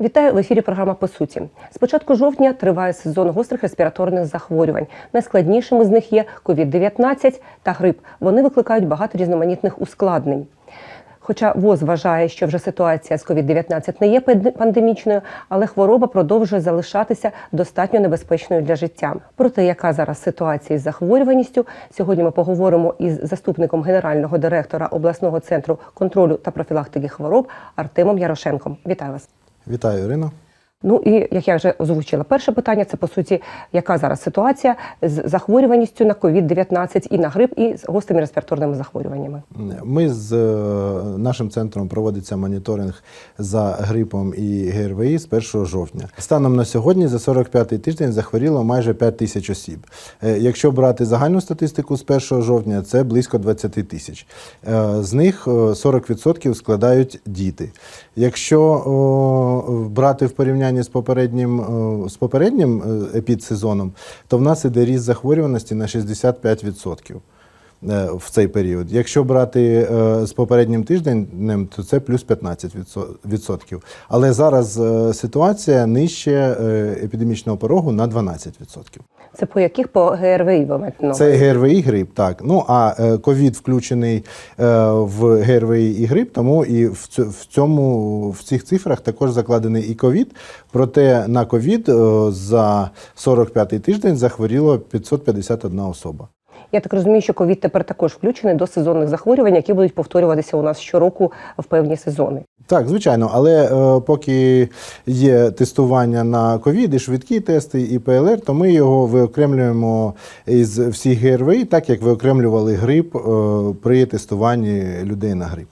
Вітаю в ефірі. Програма по суті. З початку жовтня триває сезон гострих респіраторних захворювань. Найскладнішими з них є COVID-19 та грип. Вони викликають багато різноманітних ускладнень. Хоча ВОЗ вважає, що вже ситуація з COVID-19 не є панд- пандемічною, але хвороба продовжує залишатися достатньо небезпечною для життя. Про те, яка зараз ситуація із захворюваністю, сьогодні ми поговоримо із заступником генерального директора обласного центру контролю та профілактики хвороб Артемом Ярошенком. Вітаю вас. Вітаю, Ірино. Ну і як я вже озвучила, перше питання це по суті, яка зараз ситуація з захворюваністю на COVID-19 і на грип, і з гострими респіраторними захворюваннями. Ми з е, нашим центром проводиться моніторинг за грипом і ГРВІ з 1 жовтня. Станом на сьогодні за 45-й тиждень захворіло майже 5 тисяч осіб. Е, Якщо брати загальну статистику з 1 жовтня, це близько 20 тисяч. Е, З них е, 40% складають діти. Якщо брати в порівнянні з попереднім, з попереднім е, епідсезоном, то в нас іде ріст захворюваності на 65% е, в цей період. Якщо брати е, з попереднім тижнем, то це плюс 15%. Але зараз е, ситуація нижче е, епідемічного порогу на 12%. Це по яких по ГРВІ ви маєте Це? ГРВІ грип, так. Ну а е, ковід включений е, в ГРВІ і грип, тому і в цьому в цих цифрах також закладений і ковід. Проте на ковід е, за 45-й тиждень захворіло 551 особа. Я так розумію, що ковід тепер також включений до сезонних захворювань, які будуть повторюватися у нас щороку в певні сезони. Так, звичайно, але е, поки є тестування на ковід, і швидкі тести, і ПЛР, то ми його виокремлюємо із всіх ГРВІ, так як виокремлювали грип е, при тестуванні людей на грип.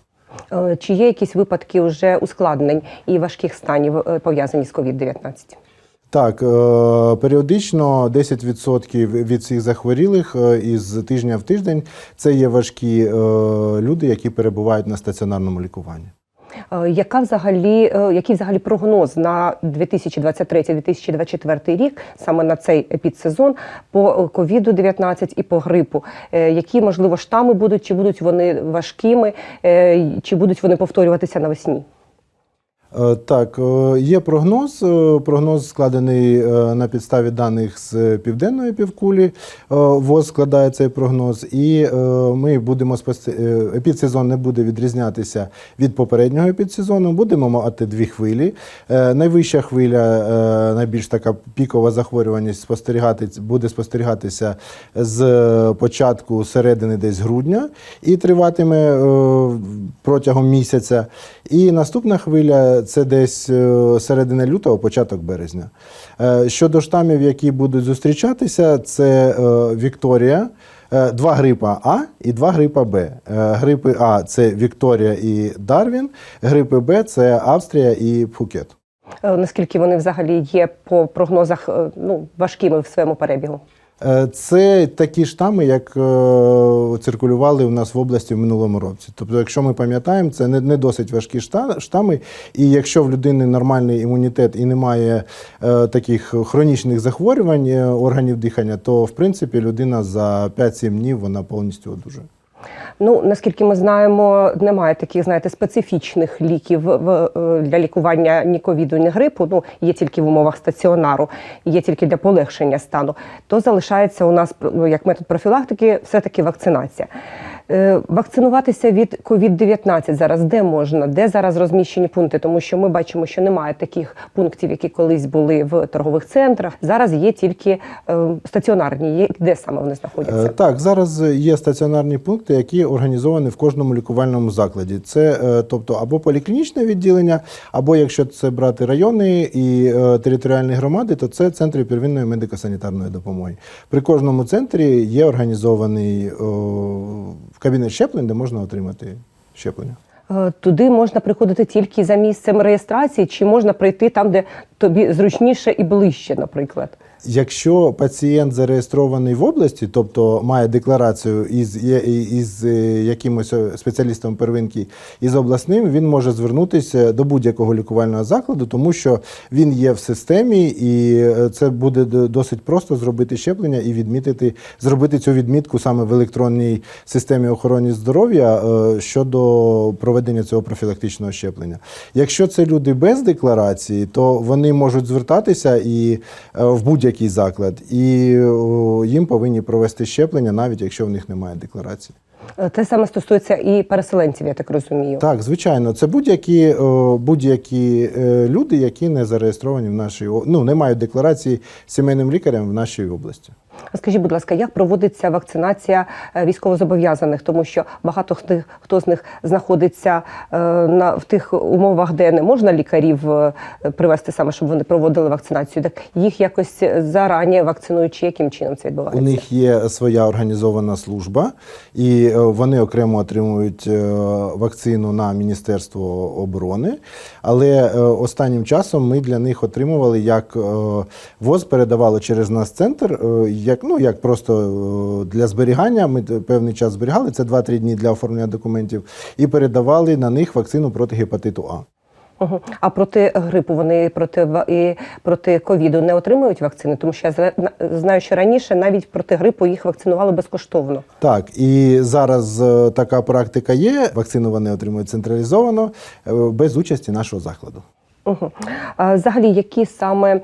Е, Чи є якісь випадки вже ускладнень і важких станів е, пов'язані з COVID-19? Так, е, періодично 10% від всіх захворілих е, із тижня в тиждень це є важкі е, люди, які перебувають на стаціонарному лікуванні. Яка взагалі, який взагалі прогноз на 2023-2024 рік, саме на цей епідсезон по ковіду 19 і по грипу? Які можливо штами будуть, чи будуть вони важкими, чи будуть вони повторюватися навесні? Е, Так, е, є прогноз. Е, Прогноз складений на підставі даних з південної півкулі. ВОЗ складає цей прогноз, і ми будемо спостерігати. Епідсезон не буде відрізнятися від попереднього епідсезону. Будемо мати дві хвилі. Найвища хвиля, найбільш така пікова захворюваність спостерігати буде спостерігатися з початку середини десь грудня і триватиме протягом місяця. І наступна хвиля це десь е, середина лютого, початок березня. Е, Щодо штамів, які будуть зустрічатися, це е, Вікторія. Два грипа А і два грипа Б. Грипи А це Вікторія і Дарвін, грипи Б це Австрія і Пхукет. Наскільки вони взагалі є по прогнозах ну, важкими в своєму перебігу? Е, Це такі штами, як е, циркулювали у нас в області в минулому році. Тобто, якщо ми пам'ятаємо, це не, досить важкі шта- штами. І якщо в людини нормальний імунітет і немає е, таких хронічних захворювань органів дихання, то в принципі людина за 5-7 днів вона повністю одужує. Ну наскільки ми знаємо, немає таких, знаєте, специфічних ліків е, для лікування ні ковіду, ні грипу. Ну є тільки в умовах стаціонару, є тільки для полегшення стану. То залишається у нас ну, як метод профілактики, все таки вакцинація. Е, Вакцинуватися від COVID-19 зараз де можна, де зараз розміщені пункти, тому що ми бачимо, що немає таких пунктів, які колись були в торгових центрах. Зараз є тільки е, стаціонарні. Де саме вони знаходяться? Е, Так, зараз є стаціонарні пункти, які організовані в кожному лікувальному закладі. Це тобто або поліклінічне відділення, або якщо це брати райони і територіальні громади, то це центри первинної медико-санітарної допомоги. При кожному центрі є організований кабінет щеплень, де можна отримати щеплення. Е, Туди можна приходити тільки за місцем реєстрації, чи можна прийти там, де тобі зручніше і ближче, наприклад. Якщо пацієнт зареєстрований в області, тобто має декларацію із, із е, якимось спеціалістом первинки із обласним, він може звернутися до будь-якого лікувального закладу, тому що він є в системі, і е, це буде досить просто зробити щеплення і відмітити, зробити цю відмітку саме в електронній системі охорони здоров'я е, щодо проведення цього профілактичного щеплення. Якщо це люди без декларації, то вони можуть звертатися і е, в будь-який заклад, і їм повинні провести щеплення, навіть якщо в них немає декларації. Е, Те саме стосується і переселенців, я так розумію. Так, звичайно, це будь-які будь-які е, люди, які не зареєстровані в нашій ну, не мають декларації сімейним лікарем в нашій області. Скажіть, будь ласка, як проводиться вакцинація е, військовозобов'язаних, тому що багато хто, хто з них знаходиться е, на в тих умовах, де не можна лікарів е, привести саме, щоб вони проводили вакцинацію. Так їх якось зарані вакцинують, чи яким чином це відбувається? У них є своя організована служба, і вони окремо отримують вакцину на Міністерство оборони. Але останнім часом ми для них отримували як ВОЗ передавало через нас центр, як ну як просто е, для зберігання. Ми певний час зберігали це 2-3 дні для оформлення документів, і передавали на них вакцину проти гепатиту А. А проти грипу вони проти і проти ковіду не отримують вакцини, тому що я зна- знаю, що раніше навіть проти грипу їх вакцинували безкоштовно. Так, і зараз е, така практика є. Вакцину вони отримують централізовано е, без участі нашого закладу. Угу. А, взагалі, які саме,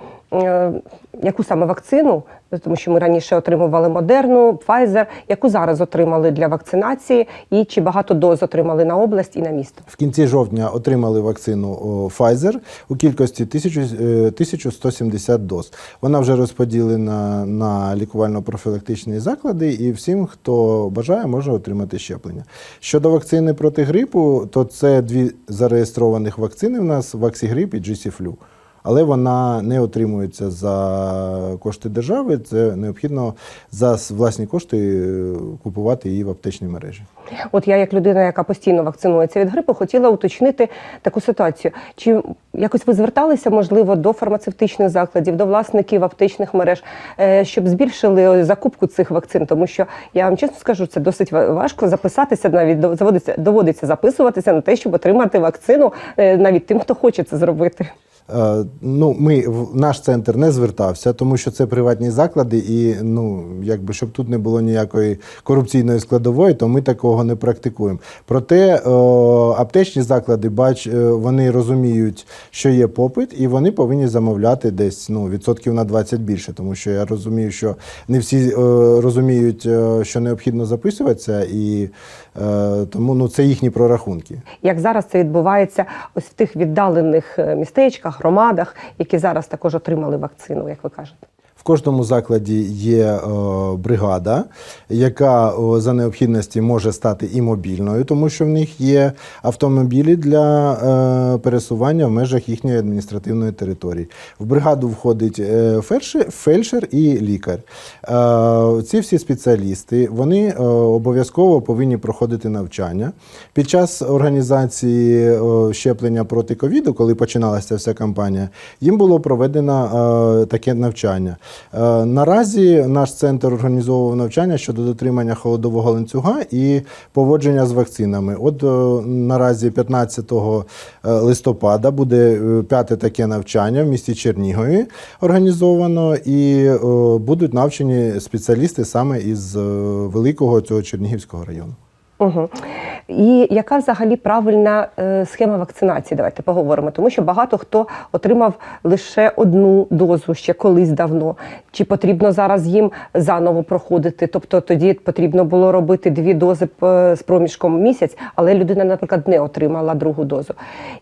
яку саме вакцину, тому що ми раніше отримували Модерну, Pfizer, яку зараз отримали для вакцинації, і чи багато доз отримали на область і на місто? В кінці жовтня отримали вакцину Pfizer у кількості 1000, е, 1170 доз. Вона вже розподілена на лікувально-профілактичні заклади, і всім, хто бажає, може отримати щеплення. Щодо вакцини проти грипу, то це дві зареєстрованих вакцини в нас Ваксігрип і GC-Flu. Але вона не отримується за кошти держави. Це необхідно за власні кошти е, купувати її в аптечній мережі. От я, як людина, яка постійно вакцинується від грипу, хотіла уточнити таку ситуацію. Чи якось ви зверталися, можливо, до фармацевтичних закладів, до власників аптечних мереж, е, щоб збільшили закупку цих вакцин? Тому що я вам чесно скажу, це досить важко записатися, навіть до- заводиться, доводиться записуватися на те, щоб отримати вакцину, е, навіть тим, хто хоче це зробити. Е, Ну, ми в наш центр не звертався, тому що це приватні заклади, і ну якби щоб тут не було ніякої корупційної складової, то ми такого не практикуємо. Проте е, аптечні заклади, бач, е, вони розуміють, що є попит, і вони повинні замовляти десь ну відсотків на 20 більше, тому що я розумію, що не всі е, розуміють, що необхідно записуватися, і тому ну це їхні прорахунки. Як зараз це відбувається ось в тих віддалених е, містечках, громадах, які зараз також отримали вакцину, як ви кажете? В кожному закладі є е, бригада, яка за необхідності може стати і мобільною, тому що в них є автомобілі для е, пересування в межах їхньої адміністративної території. В бригаду входить е, фельдшер, і лікар. Ці всі спеціалісти вони обов'язково повинні проходити навчання. Під час організації щеплення проти ковіду, коли починалася вся кампанія, їм було проведено таке навчання. Е, Наразі наш центр організовував навчання щодо дотримання холодового ланцюга і поводження з вакцинами. От е, наразі 15 листопада буде е, п'яте таке навчання в місті Чернігові організовано, і е, будуть навчені спеціалісти саме із е, великого цього Чернігівського району. Угу. І яка взагалі правильна е, схема вакцинації? Давайте поговоримо, тому що багато хто отримав лише одну дозу ще колись давно. Чи потрібно зараз їм заново проходити? Тобто тоді потрібно було робити дві дози з проміжком місяць, але людина, наприклад, не отримала другу дозу.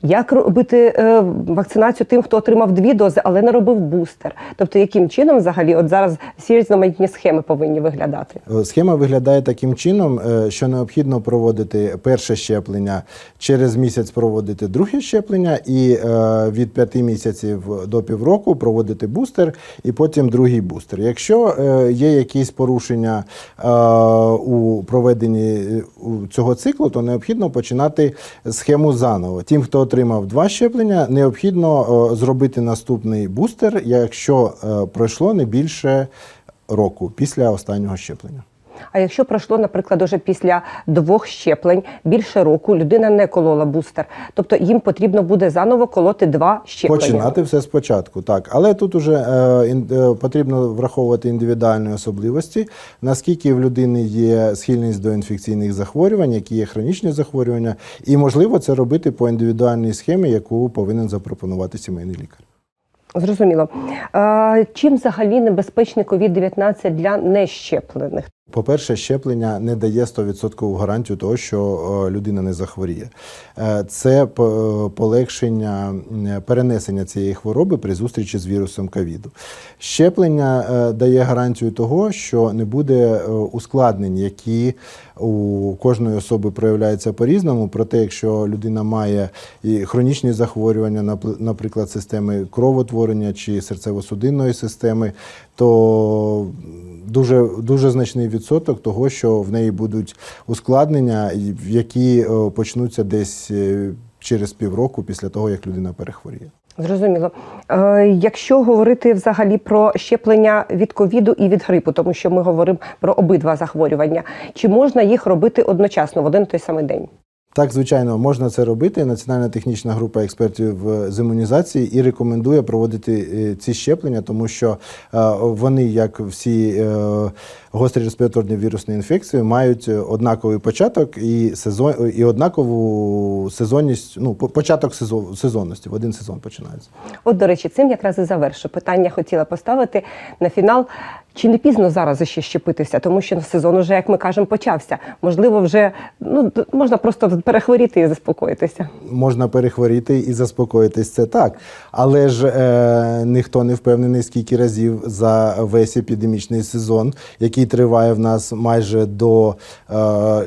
Як робити е, вакцинацію тим, хто отримав дві дози, але не робив бустер? Тобто, яким чином взагалі от зараз всі різноманітні схеми повинні виглядати? Схема виглядає таким чином, е, що необхідно проводити перше щеплення, через місяць проводити друге щеплення, і е, від 5 місяців до півроку проводити бустер, і потім другий бустер. Якщо е, є якісь порушення е, у проведенні цього циклу, то необхідно починати схему заново. Тим, хто отримав два щеплення, необхідно зробити наступний бустер, якщо пройшло не більше року після останнього щеплення. А якщо пройшло, наприклад, уже після двох щеплень більше року людина не колола бустер, тобто їм потрібно буде заново колоти два щеплення. Починати все спочатку, так. Але тут уже е, е, потрібно враховувати індивідуальні особливості, наскільки в людини є схильність до інфекційних захворювань, які є хронічні захворювання, і можливо це робити по індивідуальній схемі, яку повинен запропонувати сімейний лікар. Зрозуміло. Чим взагалі небезпечний COVID-19 для нещеплених? По-перше, щеплення не дає 100% гарантію того, що е, людина не захворіє. Е, Це полегшення перенесення цієї хвороби при зустрічі з вірусом ковіду. Щеплення е, дає гарантію того, що не буде е, ускладнень, які у кожної особи проявляються по-різному. Проте, якщо людина має і хронічні захворювання, наприклад, системи кровотворення чи серцево-судинної системи, то дуже, дуже значний відсоток того, що в неї будуть ускладнення, які е, почнуться десь е, через півроку після того, як людина перехворіє. Зрозуміло. Е, якщо говорити взагалі про щеплення від ковіду і від грипу, тому що ми говоримо про обидва захворювання, чи можна їх робити одночасно в один той самий день? Так, звичайно, можна це робити. Національна технічна група експертів е, з імунізації і рекомендує проводити е, ці щеплення, тому що е, вони, як всі гострі респіраторні вірусні інфекції, мають однаковий початок і сезон і однакову сезонність. Ну, початок сезон, сезонності в один сезон починається. От, до речі, цим якраз і завершу. Питання хотіла поставити на фінал. Чи не пізно зараз ще щепитися, тому що сезон уже, як ми кажемо, почався. Можливо, вже ну можна просто перехворіти і заспокоїтися. можна перехворіти і заспокоїтися, це так. Але ж е, ніхто не впевнений, скільки разів за весь епідемічний сезон, який триває в нас майже до. Е,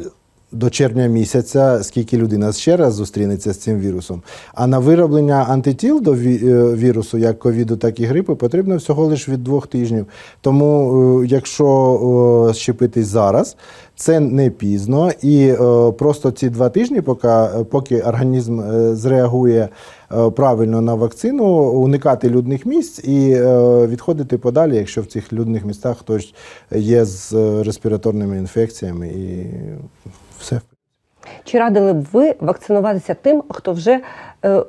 до червня місяця, скільки людина ще раз зустрінеться з цим вірусом. А на вироблення антитіл до е, вірусу, як ковіду, так і грипу, потрібно всього лише від двох тижнів. Тому, е, якщо щепитись зараз, це не пізно, і е, просто ці два тижні, поки, поки організм е, зреагує е, правильно на вакцину, уникати людних місць і е, відходити подалі, якщо в цих людних містах хтось є з е, респіраторними інфекціями, і все. Чи радили б ви вакцинуватися тим, хто вже е,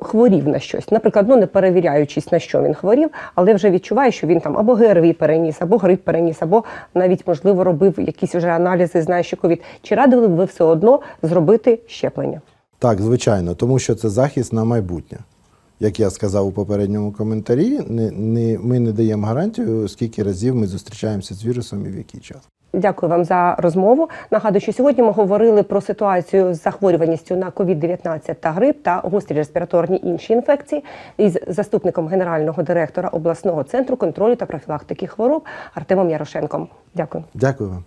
хворів на щось? Наприклад, ну не перевіряючись на що він хворів, але вже відчуває, що він там або ГРВІ переніс, або грип переніс, або навіть можливо робив якісь вже аналізи, знає, що ковід. Чи радили б ви все одно зробити щеплення? Так, звичайно, тому що це захист на майбутнє. Як я сказав у попередньому коментарі, не, не, ми не даємо гарантію, скільки разів ми зустрічаємося з вірусом і в який час. Дякую вам за розмову. Нагадую, що сьогодні ми говорили про ситуацію з захворюваністю на COVID-19 та грип та гострі респіраторні інші інфекції із заступником генерального директора обласного центру контролю та профілактики хвороб Артемом Ярошенком. Дякую. Дякую вам.